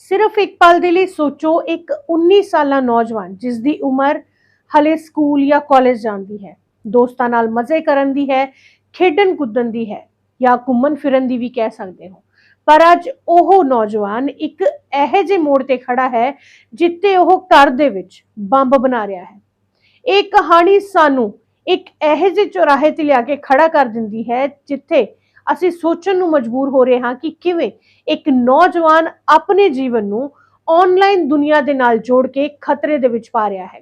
ਸਿਰਫ ਇੱਕ ਪਲ ਦੇ ਲਈ ਸੋਚੋ, ਇੱਕ 19 ਸਾਲਾ ਨੌਜਵਾਨ ਜਿਸ ਦੀ ਉਮਰ ਹਲੇ ਸਕੂਲ ਜਾਂ ਕਾਲਜ ਜਾਂਦੀ ਹੈ, ਦੋਸਤਾਂ ਨਾਲ ਮਜ਼ੇ ਕਰਨ ਦੀ ਹੈ, ਖੇਡਣ ਕੁੱਦਣ ਦੀ ਹੈ ਜਾਂ ਘੁੰਮਣ ਫਿਰਨ ਦੀ ਵੀ ਕਹਿ ਸਕਦੇ ਹੋ। ਪਰ ਅੱਜ ਉਹ ਨੌਜਵਾਨ ਇੱਕ ਇਹੋ ਜਿਹੇ ਮੋੜ ਤੇ ਖੜਾ ਹੈ ਜਿੱਥੇ ਉਹ ਘਰ ਦੇ ਵਿੱਚ ਬੰਬ ਬਣਾ ਰਿਹਾ ਹੈ। ਇਹ ਕਹਾਣੀ ਸਾਨੂੰ ਇੱਕ ਇਹੋ ਜਿਹੇ ਚੌਰਾਹੇ ਤੇ ਲਿਆ ਕੇ ਖੜਾ ਕਰ ਦਿੰਦੀ ਹੈ ਜਿੱਥੇ ਅਸੀਂ ਸੋਚਣ ਨੂੰ ਮਜਬੂਰ ਹੋ ਰਹੇ ਹਾਂ ਕਿ ਕਿਵੇਂ ਇੱਕ ਨੌਜਵਾਨ ਆਪਣੇ ਜੀਵਨ ਨੂੰ ਆਨਲਾਈਨ ਦੁਨੀਆ ਦੇ ਨਾਲ ਜੋੜ ਕੇ ਖਤਰੇ ਦੇ ਵਿੱਚ ਪਾ ਰਿਹਾ ਹੈ।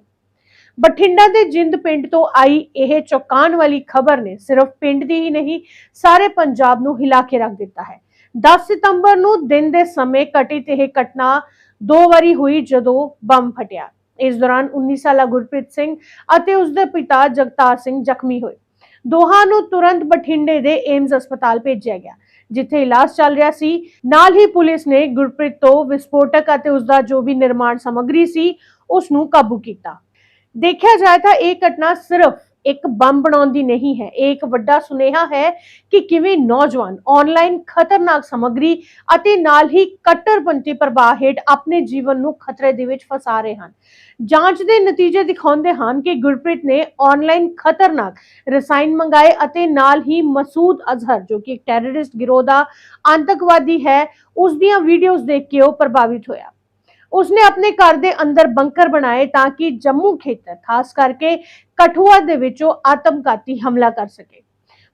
ਬਠਿੰਡਾ ਦੇ ਜਿੰਦ ਪਿੰਡ ਤੋਂ ਆਈ ਇਹ ਚੌਂਕਾਉਣ ਵਾਲੀ ਖਬਰ ਨੇ ਸਿਰਫ ਪਿੰਡ ਦੀ ਹੀ ਨਹੀਂ, ਸਾਰੇ ਪੰਜਾਬ ਨੂੰ ਹਿਲਾ ਕੇ ਰੱਖ ਦਿੱਤਾ ਹੈ। 10 ਸਤੰਬਰ ਨੂੰ ਦਿਨ ਦੇ ਸਮੇਂ ਘਟਿਤ ਇਹ ਘਟਨਾ ਦੋ ਵਾਰੀ ਹੋਈ ਜਦੋਂ ਬੰਬ ਫਟਿਆ। ਇਸ ਦੌਰਾਨ 19 ਸਾਲਾ ਗੁਰਪ੍ਰੀਤ ਸਿੰਘ ਅਤੇ ਉਸ ਦੇ ਪਿਤਾ ਜਗਤਾਰ ਸਿੰਘ ਜ਼ਖਮੀ ਹੋਏ। ਦੋਹਾਂ ਨੂੰ ਤੁਰੰਤ ਬਠਿੰਡੇ ਦੇ ਏਮਜ਼ ਹਸਪਤਾਲ ਭੇਜਿਆ ਗਿਆ, ਜਿੱਥੇ ਇਲਾਜ ਚੱਲ ਰਿਹਾ ਸੀ। ਨਾਲ ਹੀ ਪੁਲਿਸ ਨੇ ਗੁਰਪ੍ਰੀਤ ਤੋਂ ਵਿਸਫੋਟਕ ਅਤੇ ਉਸ ਦਾ ਜੋ ਵੀ ਨਿਰਮਾਣ ਸਮੱਗਰੀ ਸੀ ਉਸ ਨੂੰ ਕਾਬੂ ਕੀਤਾ। ਦੇਖਿਆ ਜਾਏ ਤਾਂ ਇਹ ਘਟਨਾ ਸਿਰਫ ਇੱਕ ਬੰਬ ਬਣਾਉਣ ਦੀ ਨਹੀਂ ਹੈ। ਇਹ ਇੱਕ ਵੱਡਾ ਸੁਨੇਹਾ ਹੈ ਕਿ ਕਿਵੇਂ ਨੌਜਵਾਨ ਆਨਲਾਈਨ ਖਤਰਨਾਕ ਸਮੱਗਰੀ ਅਤੇ ਨਾਲ ਹੀ ਕੱਟੜਪੰਥੀ ਪ੍ਰਭਾਵ ਹੇਠ ਆਪਣੇ ਜੀਵਨ ਨੂੰ ਖਤਰੇ ਦੇ ਵਿੱਚ ਫਸਾ ਰਹੇ ਹਨ। ਜਾਂਚ ਦੇ ਨਤੀਜੇ ਦਿਖਾਉਂਦੇ ਹਨ ਕਿ ਗੁਰਪ੍ਰੀਤ ਨੇ ਆਨਲਾਈਨ ਖਤਰਨਾਕ ਰਸਾਇਣ ਮੰਗਾਏ ਅਤੇ ਨਾਲ ਹੀ ਮਸੂਦ ਅਜ਼ਹਰ, ਜੋ ਕਿ ਇੱਕ ਟੈਰਰਿਸਟ ਗਿਰੋਹ ਦਾ ਆਤੰਕਵਾਦੀ ਹੈ, ਉਸ ਦੀਆਂ ਵੀਡੀਓਜ਼ ਦੇਖ ਕੇ ਉਹ ਪ੍ਰਭਾਵਿਤ ਹੋਇਆ। ਉਸਨੇ ਆਪਣੇ ਘਰ ਦੇ ਅੰਦਰ ਬੰਕਰ ਬਣਾਏ ਤਾਂ ਕਿ ਜੰਮੂ ਖੇਤਰ, ਖਾਸ ਕਰਕੇ ਕਠੂਆ ਦੇ ਵਿੱਚ ਆਤਮਘਾਤੀ ਹਮਲਾ ਕਰ ਸਕੇ।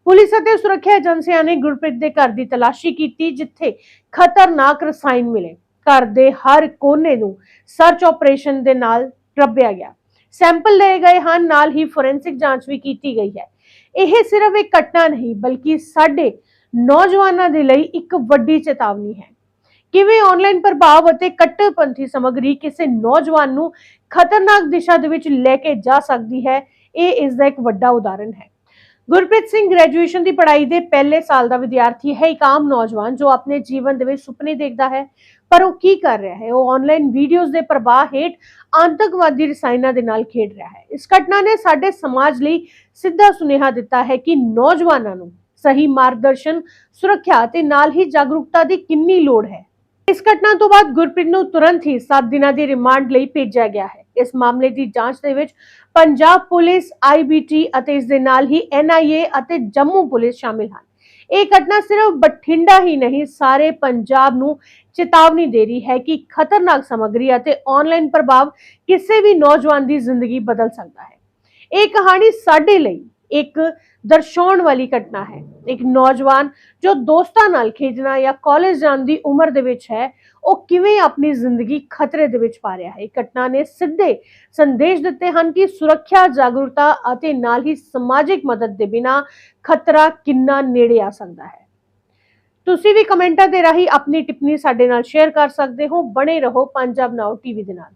ਪੁਲਿਸ ਅਤੇ ਸੁਰੱਖਿਆ ਏਜੰਸੀਆਂ ਨੇ ਗੁਰਪ੍ਰੀਤ ਦੇ ਘਰ ਦੀ ਤਲਾਸ਼ੀ ਕੀਤੀ, ਜਿੱਥੇ ਖਤਰਨਾਕ ਰਸਾਇਣ ਮਿਲੇ। ਘਰ ਦੇ ਹਰ ਕੋਨੇ ਨੂੰ ਸਰਚ ਆਪਰੇਸ਼ਨ ਦੇ ਨਾਲ ਲੱਭਿਆ ਗਿਆ। ਸੈਂਪਲ ਲਏ ਗਏ ਹਨ, ਨਾਲ ਹੀ ਫੋਰੈਂਸਿਕ ਜਾਂਚ ਵੀ ਕੀਤੀ ਗਈ ਹੈ। ਇਹ ਸਿਰਫ ਇੱਕ ਘਟਨਾ ਨਹੀਂ, ਬਲਕਿ ਸਾਡੇ ਨੌਜਵਾਨਾਂ ਦੇ ਲਈ ਇੱਕ ਵੱਡੀ ਚੇਤਾਵਨੀ ਹੈ। ਕਿਵੇਂ ਆਨਲਾਈਨ ਪ੍ਰਭਾਵ ਅਤੇ ਕੱਟੜਪੰਥੀ ਸਮੱਗਰੀ ਕਿਸੇ ਨੌਜਵਾਨ ਨੂੰ ਖਤਰਨਾਕ ਦਿਸ਼ਾ ਦੇ ਵਿੱਚ ਲੈ ਕੇ ਜਾ ਸਕਦੀ ਹੈ, ਇਹ ਇਸ ਦਾ ਇੱਕ ਵੱਡਾ ਉਦਾਹਰਣ ਹੈ। ਗੁਰਪ੍ਰੀਤ ਸਿੰਘ ਗ੍ਰੈਜੂਏਸ਼ਨ ਦੀ ਪੜ੍ਹਾਈ ਦੇ ਪਹਿਲੇ ਸਾਲ ਦਾ ਵਿਦਿਆਰਥੀ ਹੈ ਇੱਕ ਆਮ ਨੌਜਵਾਨ ਜੋ ਆਪਣੇ ਜੀਵਨ ਦੇ ਵਿੱਚ ਸੁਪਨੇ ਦੇਖਦਾ ਹੈ, ਪਰ ਉਹ ਕੀ ਕਰ ਰਿਹਾ ਹੈ? ਉਹ ਆਨਲਾਈਨ ਵੀਡੀਓਜ਼ ਦੇ ਪ੍ਰਭਾਵ ਹੇਠ ਆਤੰਕਵਾਦੀ ਰਸਾਇਣਾਂ ਦੇ ਨਾਲ ਖੇਡ ਰਿਹਾ ਹੈ। ਇਸ ਘਟਨਾ ਨੇ ਸਾਡੇ ਸਮਾਜ ਲਈ ਸਿੱਧਾ ਸੁਨੇਹਾ ਦਿੱਤਾ ਹੈ ਕਿ ਨੌਜਵਾਨਾਂ ਨੂੰ ਸਹੀ ਮਾਰਗਦਰਸ਼ਨ, ਸੁਰੱਖਿਆ ਤੇ ਨਾਲ ਹੀ ਜਾਗਰੂਕਤਾ ਦੀ ਕਿੰਨੀ ਲੋੜ ਹੈ। ਇਸ ਘਟਨਾ ਤੋਂ ਬਾਅਦ ਗੁਰਪ੍ਰੀਤ ਨੂੰ ਤੁਰੰਤ ਹੀ 7 ਦਿਨਾਂ ਦੀ ਰਿਮਾਂਡ ਲਈ ਭੇਜਿਆ ਗਿਆ ਹੈ। ਇਸ ਮਾਮਲੇ ਦੀ ਜਾਂਚ ਦੇ ਵਿੱਚ ਪੰਜਾਬ ਪੁਲਿਸ ਆਈਬੀਟੀ ਅਤੇ ਇਸ ਦੇ ਨਾਲ ਹੀ ਐਨਆਈਏ ਅਤੇ ਜੰਮੂ ਪੁਲਿਸ ਸ਼ਾਮਿਲ ਹਨ। ਇਹ ਘਟਨਾ ਸਿਰਫ ਬਠਿੰਡਾ ਹੀ ਨਹੀਂ, ਸਾਰੇ ਪੰਜਾਬ ਨੂੰ ਚੇਤਾਵਨੀ ਦੇ ਰਹੀ ਹੈ ਕਿ ਖਤਰਨਾਕ ਸਮੱਗਰੀ ਅਤੇ ਆਨਲਾਈਨ ਪ੍ਰਭਾਵ ਕਿਸੇ ਵੀ ਨੌਜਵਾਨ ਦੀ ਜ਼ਿੰਦਗੀ ਬਦਲ ਸਕਦਾ ਹੈ। ਇਹ ਕਹਾਣੀ ਸਾਡੇ ਲਈ ਇੱਕ ਦਰਸਾਉਣ ਵਾਲੀ ਘਟਨਾ ਹੈ। ਇੱਕ ਨੌਜਵਾਨ ਜੋ ਦੋਸਤਾਂ ਨਾਲ ਖੇਡਣਾ ਜਾਂ ਕਾਲਜ ਜਾਣ ਦੀ ਉਮਰ ਦੇ ਵਿੱਚ ਹੈ, ਉਹ ਕਿਵੇਂ ਆਪਣੀ ਜ਼ਿੰਦਗੀ ਖਤਰੇ ਦੇ ਵਿੱਚ ਪਾ ਰਿਹਾ ਹੈ? ਇਹ ਘਟਨਾ ਨੇ ਸਿੱਧੇ ਸੰਦੇਸ਼ ਦਿੱਤੇ ਹਨ ਕਿ ਸੁਰੱਖਿਆ, ਜਾਗਰੂਕਤਾ ਅਤੇ ਨਾਲ ਹੀ ਸਮਾਜਿਕ ਮਦਦ ਦੇ ਬਿਨਾ ਖਤਰਾ ਕਿੰਨਾ ਨੇੜੇ ਆ ਸਕਦਾ ਹੈ। ਤੁਸੀਂ ਵੀ ਕਮੈਂਟਾਂ ਦੇ ਰਾਹੀਂ ਆਪਣੀ ਟਿੱਪਣੀ ਸਾਡੇ ਨਾਲ ਸ਼ੇਅਰ ਕਰ ਸਕਦੇ ਹੋ। ਬਣੇ ਰਹੋ ਪੰਜਾਬ ਨਾਓ ਟੀਵੀ ਦੇ ਨਾਲ।